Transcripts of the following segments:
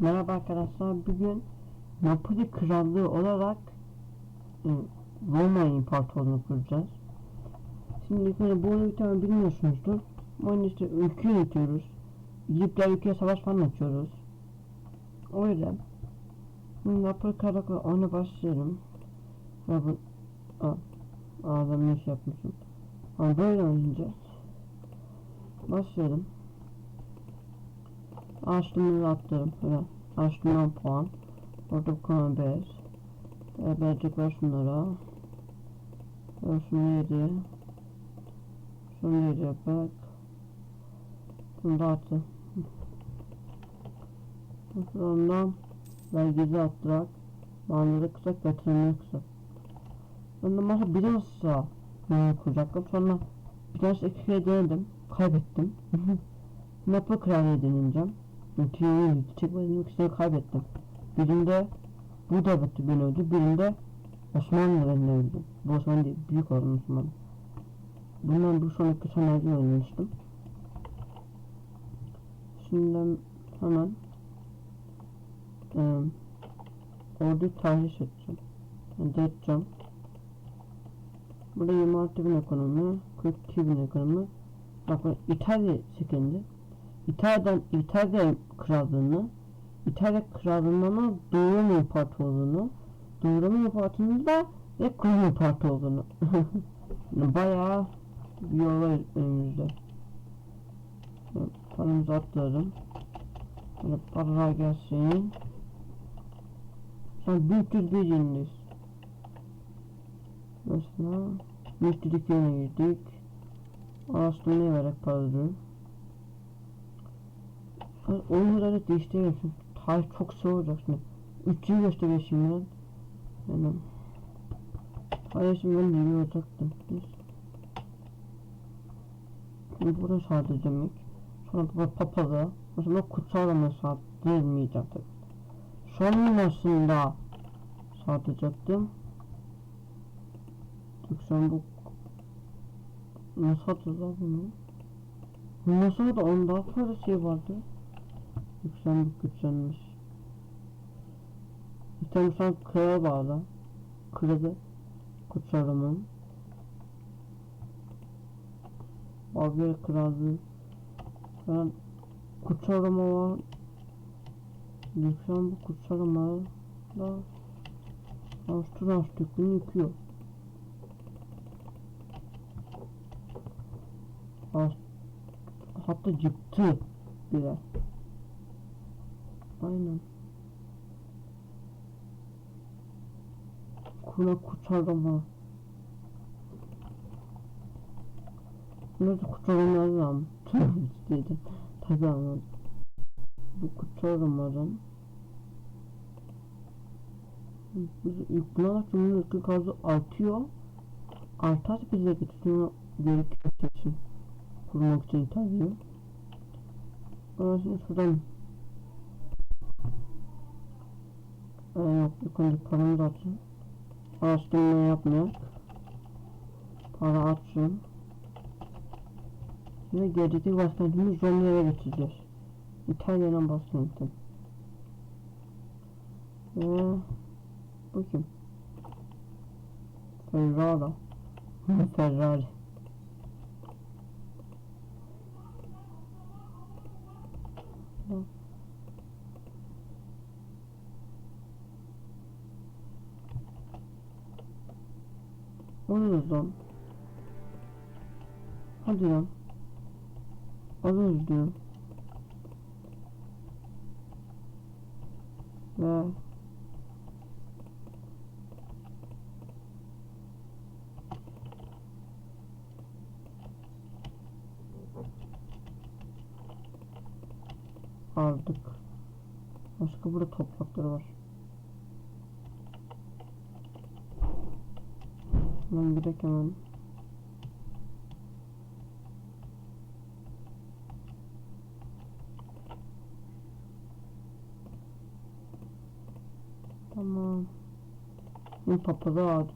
Merhaba arkadaşlar. Bugün Napoli Krallığı olarak e, Roma İmparatorluğunu kuracağız. Şimdi önce bu oyunu bir tane bilmiyorsunuzdur. Bu oyunda işte ülke yönetiyoruz. Diğer ülkeye savaş falan açıyoruz. Öyle. Şimdi Napoli Krallığı oyuna başlayalım. Ya bu... Aa, ağzım ne şey yapmışım. Ama böyle oynayacağız. Başlayalım. Açtığımızı attım. Böyle açtım 10 puan. Orada bu konu 5. Ee, verecek ver şunlara. Ver şunu 7. Şunu 7 yapak. Bunu da attı. Sonra vergizi attırak. Mağazaları kısak, veterineri kısak. Sonra masa bilhassa yani kuracaktım. Sonra bir tanesi ekiye denedim. Kaybettim. Napoli kraliyet deneyeceğim. Çünkü çekmediğim ikisini kaybettim. Birinde bu devleti beni öldü. Birinde Osmanlı beni öldü. Bu Osmanlı değil. Büyük olan Osmanlı. Bundan bir sonraki senaryo oynamıştım. Şimdi hemen e, ordu tercih edeceğim. Edeceğim. Burada 26 bin ekonomi, 42 bin ekonomi. Bakın İtalya çekildi. İtalya'dan İtalya krallığını İtalya krallığına Doğu İmparatorluğunu Doğu İmparatorluğunu da ve Krom İmparatorluğunu. Bayağı bir yol var önümüzde paramızı atladım Böyle paralar gelsin. Sen 1301 yenideyiz Mesela 1302 yöne girdik. Araştırmaya vererek paraları ben oyunları değiştiriyorum çünkü tarih çok sığ olacak şimdi. 3 yıl gösteriyor şimdiden. Yani Hayır şimdi ben yeni olacaktım. Neyse. Şimdi burada sadece ilk. Sonra burada papaza. Sonra kutsal saat değilmeyeceğim tabii. Sonrasında satacaktım. Lüksemburg Nasıl atacağız bunu? Nasıl da onun daha fazla şey vardı. Yükselmek güçlenmiş. İşte şu an krala bağlı. Kralı kutsarımın. Abi krallığı. Ben kutsarıma var. Lütfen bu kutsarıma da Avusturya Türklüğünü yıkıyor. Hatta yıktı bile. Aynen. Kuna kurtarma. Nerede kurtarma lazım? dedi. Tabi anladım. Bu kurtarmadan Yüklüyorlar çünkü ırkı gazı artıyor. Artarsa bize getiriyor gerekiyor için kurmak için tabii. Ama şimdi şuradan Ee, yok ilk önce paramızı atın. Araştırma yapmayak. Para atsın. Şimdi gelecekteki başkentimiz Roma'ya geçeceğiz. İtalya'dan başkentim. Ee, bu kim? Ferrara. Ferrari. Alıyoruz lan. Hadi lan. Alıyoruz diyorum. Ve aldık. Başka burada toprakları var. Hemen gidelim hemen. Tamam. Şimdi papaza aldık.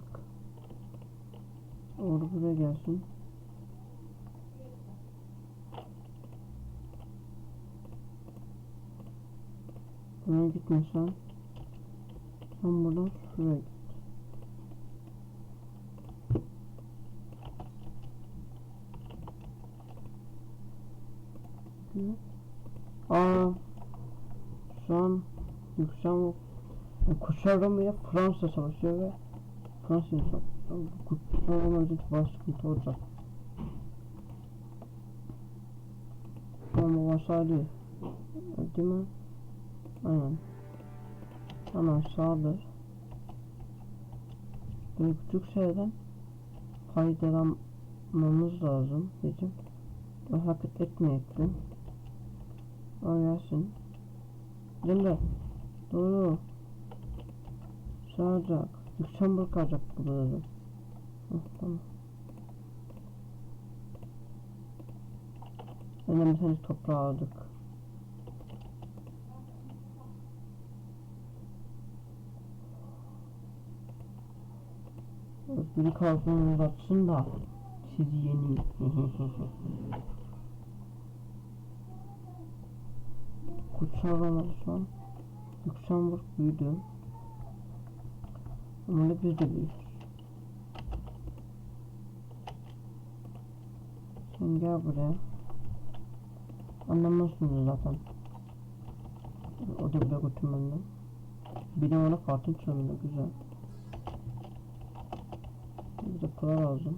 Orada buraya gelsin. Şuna gitme sen. Sen buradan şuraya git. Hı. Aa, şu an Lüksemburg Kuşlar Roma ile Fransa savaşıyor ve Fransa insan. Kuşlar Roma için bayağı sıkıntı olacak. Ama vasali değil mi? Aynen. Hemen sağdır. Böyle küçük şeyden faydalanmamız lazım bizim. Ve hareket etmeyektim. O gelsin. Cemre. Doğru. Sağacak. Lüksemburg kalacak burada. Hah, tamam. Önemli henüz toprağı aldık. Özgürlük halkını uzatsın da sizi yeneyim. Kutsal Ramazan Lüksemburg büyüdü. Da biz de büyüdük. Sen gel buraya. Anlamazsınız zaten. O da bile götürmemden. Bir de ona kartın çalındı güzel. Bize para lazım.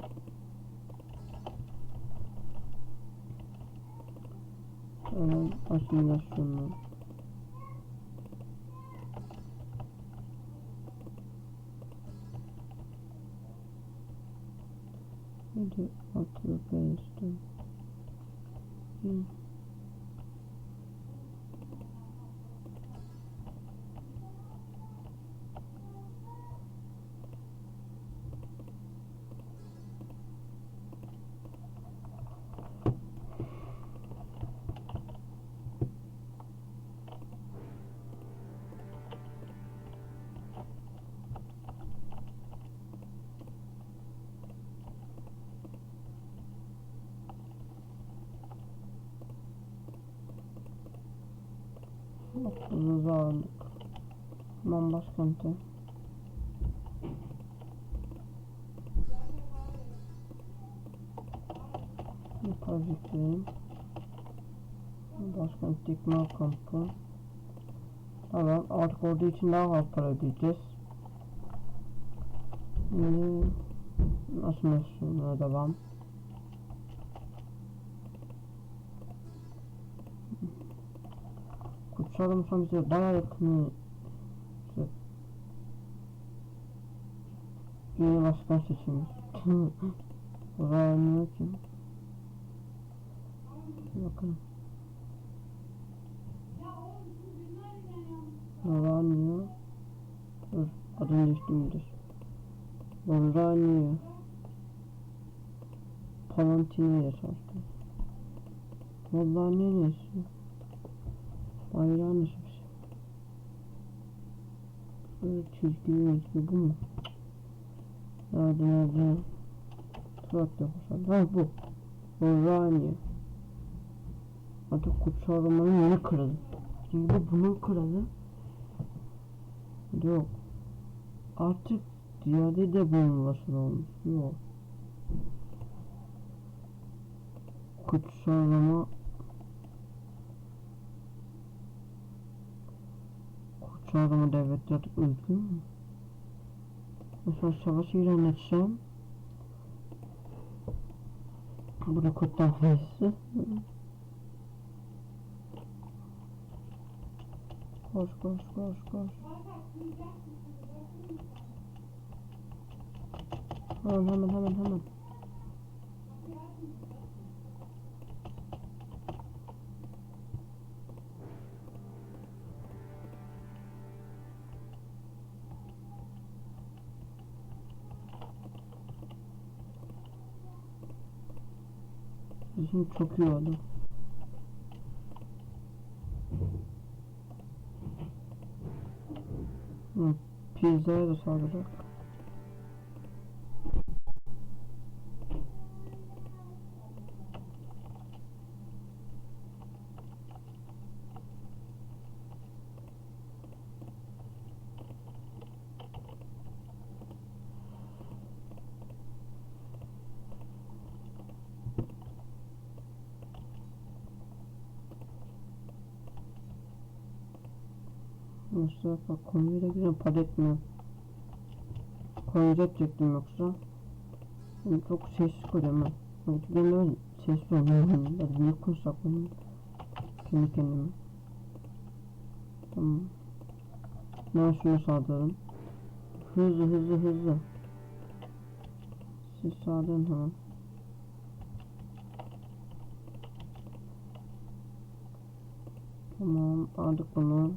Hemen asimilasyonu. Hadi altı rupiye istiyorum. Hı. Aklımızı aldık. Tamam başkenti. Yukarı yükleyelim. Başkent Dikma kampı. Tamam artık orada için daha fazla para ödeyeceğiz. Şimdi nasıl mesleğine devam. Kutsalım son bize bayağı yakın. İşte, yeni başkan seçilmiş. Oraya anlıyor ki. Bakın. Oranio. Dur, adını değiştirmiştir. Oranio. Palantino ile çalıştı. Vallahi neresi? Bayrağı nasıl bir şey? Böyle çizgili mizgi bu mu? Turat yapmışlar. Ha bu. Oranio. Adı kutsal romanın yeni kralı. Şimdi bu bunun kralı. Yok. Artık ziyade de bunun vasıfı olmuş. Yok. Kutsal Roma Kutsal Roma devleti artık özgür mü? Mesela savaş ilan etsem Burada kutlan feysi Koş koş koş koş. Hemen hemen hemen hemen Bizim çok iyi oldu. Hı, pizzaya da saldıracak. Nasıl bak para etmiyor. Koyunca yapacaktım yoksa. Ben çok sessiz koyuyorum ben. Öyle sessiz olmuyorum. Da niye konuşsak benim. Kendi kendime. Tamam. Ben şunu sağlarım. Hızlı hızlı hızlı. Siz sağlayın hemen. Tamam aldık bunu.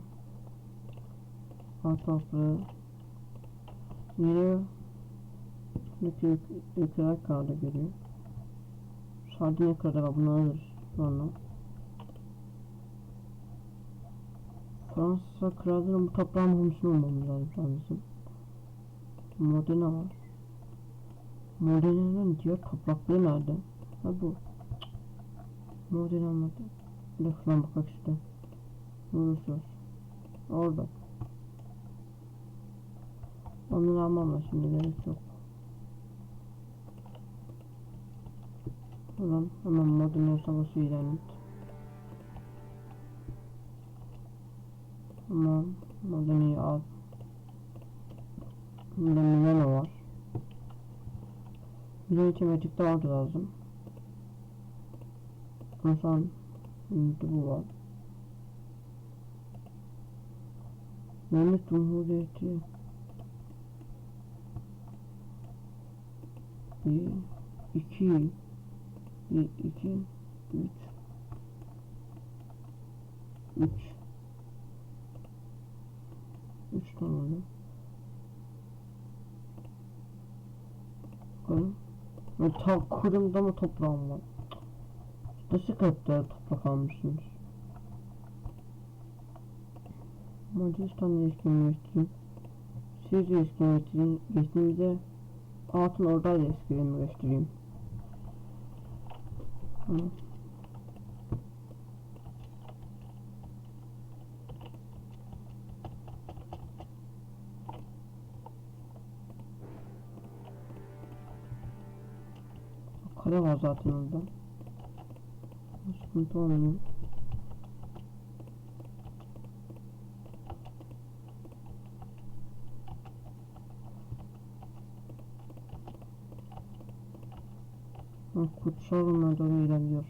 Toprağı. Yine Şuradaki ülkeler kağıda geliyor. Sardinya kadar bunu alırız sonra. Fransa krallığının bu toprağın muhumsunu olmamız lazım sadece. Modena var. Modena'nın diğer toprakları nerede? Ha bu. Modena Modena. Şuna bakak işte. Burası. Orada. Onları almam şimdi gerek yok. Ulan hemen Modena savaşı ilan et. Tamam. Modena'yı al. Bunda Milano var. Milano için açıkta orada lazım. Ama şu an bu var. Mehmet Cumhuriyeti bir, iki, bir, iki, üç, üç, üç. Bakalım. Ve ta kurumda mı toprağım var? Nasıl kadar toprak almışsınız? Macaristan'la ilişkimi geçtireyim. Sizce ilişkimi geçtireyim. Geçtiğimizde altın oradayla ilişkimi geçtireyim. Tamam. Kale var zaten orada. Sıkıntı olmuyor. Kutsal Rum'a doğru ilerliyor.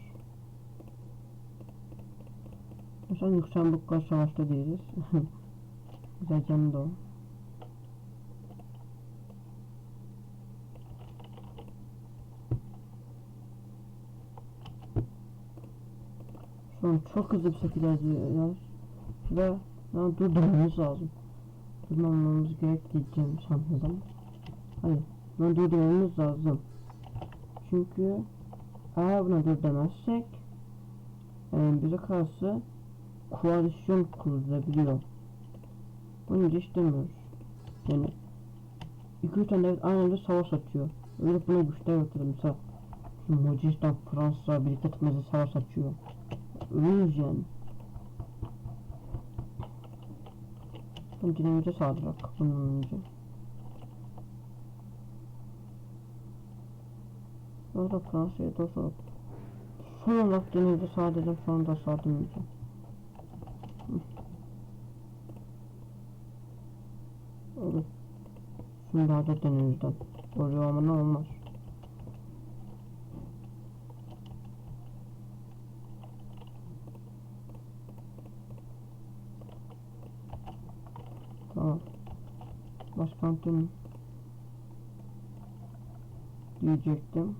Mesela Lüksemburg'la savaşta değiliz. Güzel canı da o. Şu an çok hızlı bir şekilde yazıyoruz. Ve ya durdurmamız lazım. Durmamamız gerek diyeceğim sandım. Hayır. Ben durdurmamız lazım. Çünkü eğer buna dur demezsek e, bize karşı koalisyon kurulabiliyor. Bunu hiç istemiyoruz. Yani iki üç tane devlet aynı anda savaş açıyor. Öyle buna güçler yoktur. Mesela Macaristan, Fransa birlikte tutmazı savaş açıyor. Ölüyoruz yani. Ben dinamite saldırak bunun önce. Sonra Fransa'ya da sonra son olarak denizde sadece sonra da sardırmayacağım. Olur. Şimdi daha da denizden. Oluyor ama ne olmaz. Tamam. Başkantin diyecektim.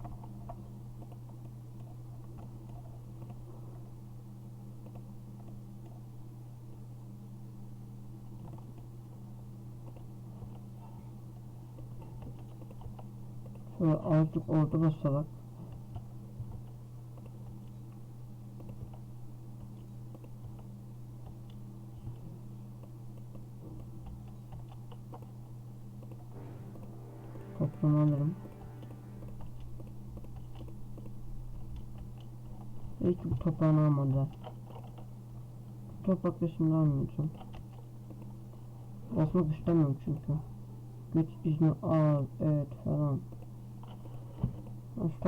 Şöyle azıcık orada basarak. Toplama alırım. Belki bu toprağını almadı. Bu toprakla şimdi almayacağım. Basmak istemiyorum çünkü. Güç izni al, evet falan.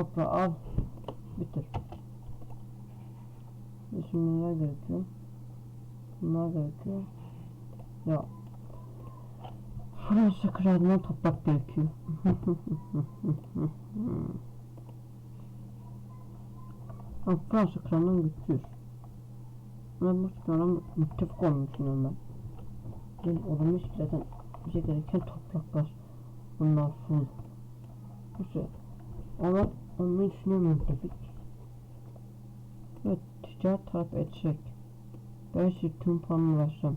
Toprağı al. Bitir. Şimdi neler gerekiyor? Bunlar gerekiyor. Ya. Fransa kralına toprak gerekiyor. Fransa kralının güçsüz. Ben bu kralın müttefik düşünüyorum ben. Benim olumlu ki zaten bize gereken topraklar. Bunlar full. Neyse. Ama onu düşünüyorum müttefik. Evet ticaret taraf edecek. Ben size tüm puanımı versem.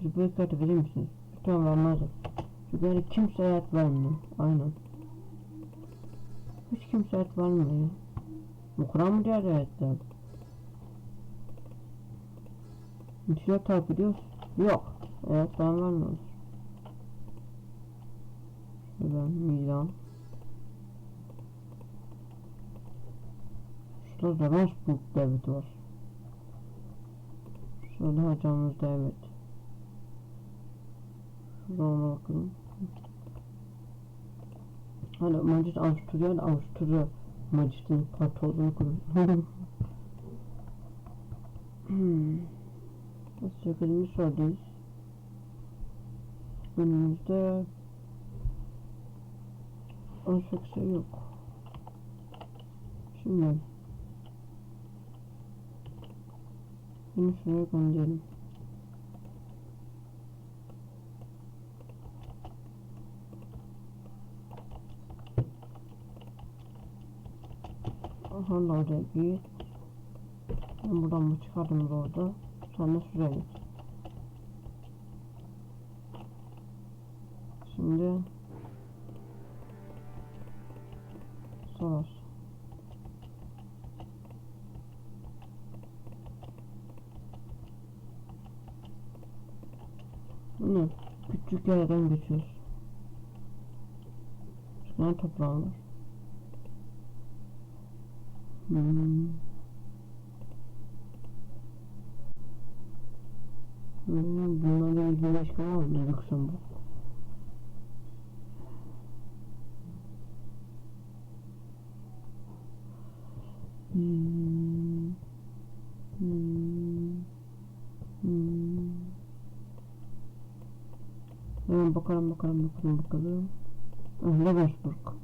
Siz bu kartı verir misiniz? Lütfen vermezdim. Çünkü yani kimse hayat vermiyor. Aynen. Hiç kimse hayat vermiyor. Bu Kur'an mı diğer ayetler? Ticaret taraf ediyoruz. Yok. Evet ben vermiyoruz. Şöyle Milan. Şurada Ravensburg devleti var. Şurada hocamız devlet. Şurada ona bakalım. Hani Macit Avusturya da Avusturya Macit'in parti olduğunu kurun. hmm. Nasıl yakınmış sorduğunuz. Önümüzde Olacak şey yok. Şimdi bunu şuraya gönderelim. Aha oraya git. Ben buradan bu çıkardım orada. De şuraya git. Şimdi savaş. Bu ne? Küçük yerden geçiyoruz. Şuradan toprağım var. Hmm. Hmm, bunlarla ilgili başka var mı? Lüksemburg. Hmm. Bakalım bakalım bakalım. Ah, Ravensburg.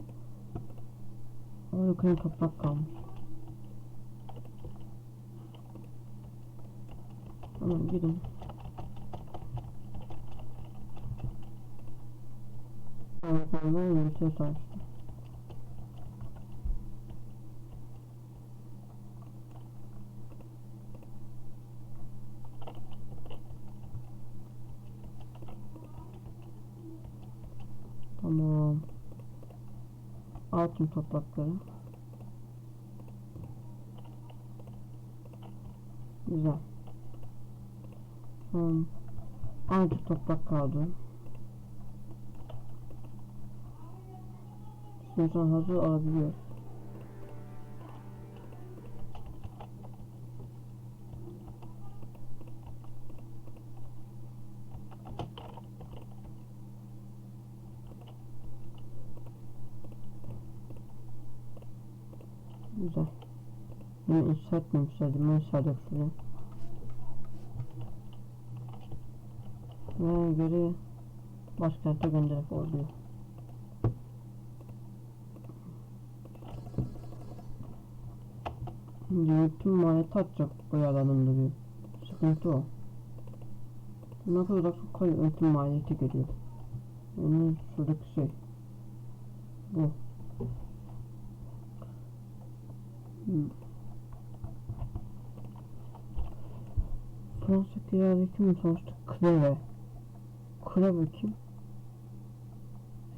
O yukarı toprak kalmış. Tamam gidin. Tamam, yürütüyor savaşta. Tamam. Altın toprakları. Güzel. Tamam. Azıcık toprak kaldı. İstiyorsan hazır alabiliyor. Güzel. Bunu inşa etmemişlerdi. Ben inşa şuraya. Ve geri başkente gönderip orduyu. Yönetim maliyeti atacak o yalanın duruyor. Sıkıntı o. Ne kadar uzak koy yönetim maliyeti geliyor. Yani şuradaki şey. Bu. Hmm. Fransa kiradaki mi sonuçta? Kleve. Kleve kim?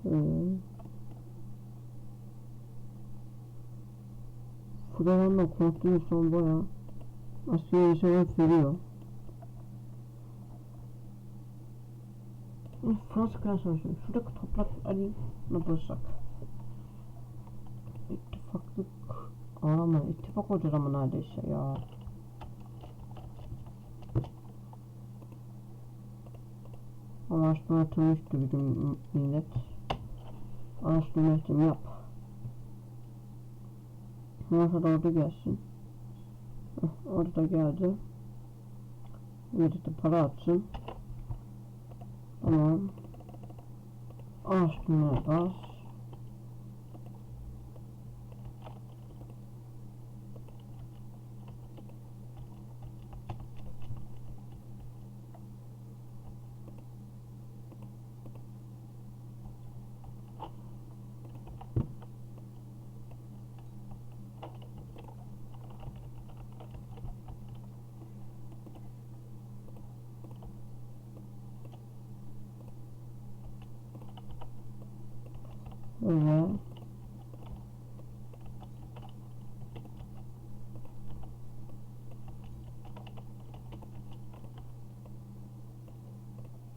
Şöyle. Kudaranla kontrolüyorsan baya askeri sebep veriyor. Fransa kral savaşı. Şuradaki toprak. Ne bulsak. İttifaklık Ağlama ittifak olacağız ama neredeyse ya. Araştırma atılmıştı bizim millet. Araştırma için yap. Nasıl orada gelsin. Orada geldi. Bir de para atsın. Tamam. Açmaya bas. Böyle.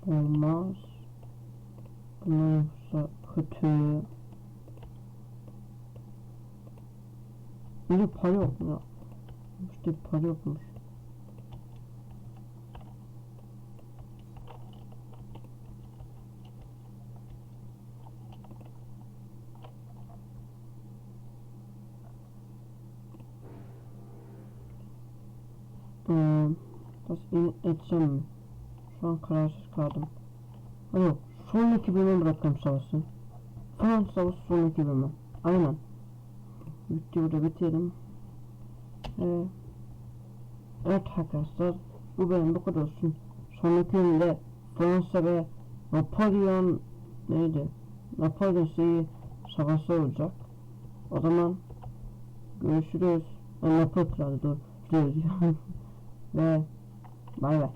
Olmaz. Yoksa kötü. Bir de para yok ya? İşte para yokmuş. Hmm, etsem mi? Şu an kararsız kaldım. Ha yok, sonraki bölüme bırakalım savaşı. Fransa savaşı sonraki bölüme. Aynen. Videoyu da bitirelim. Ee, evet arkadaşlar, bu bölüm bu kadar olsun. Sonraki bölümde Fransa ve Napolyon neydi? Napolyon şeyi savaşı olacak. O zaman görüşürüz. Napolyon dur. Dur. ve Máy.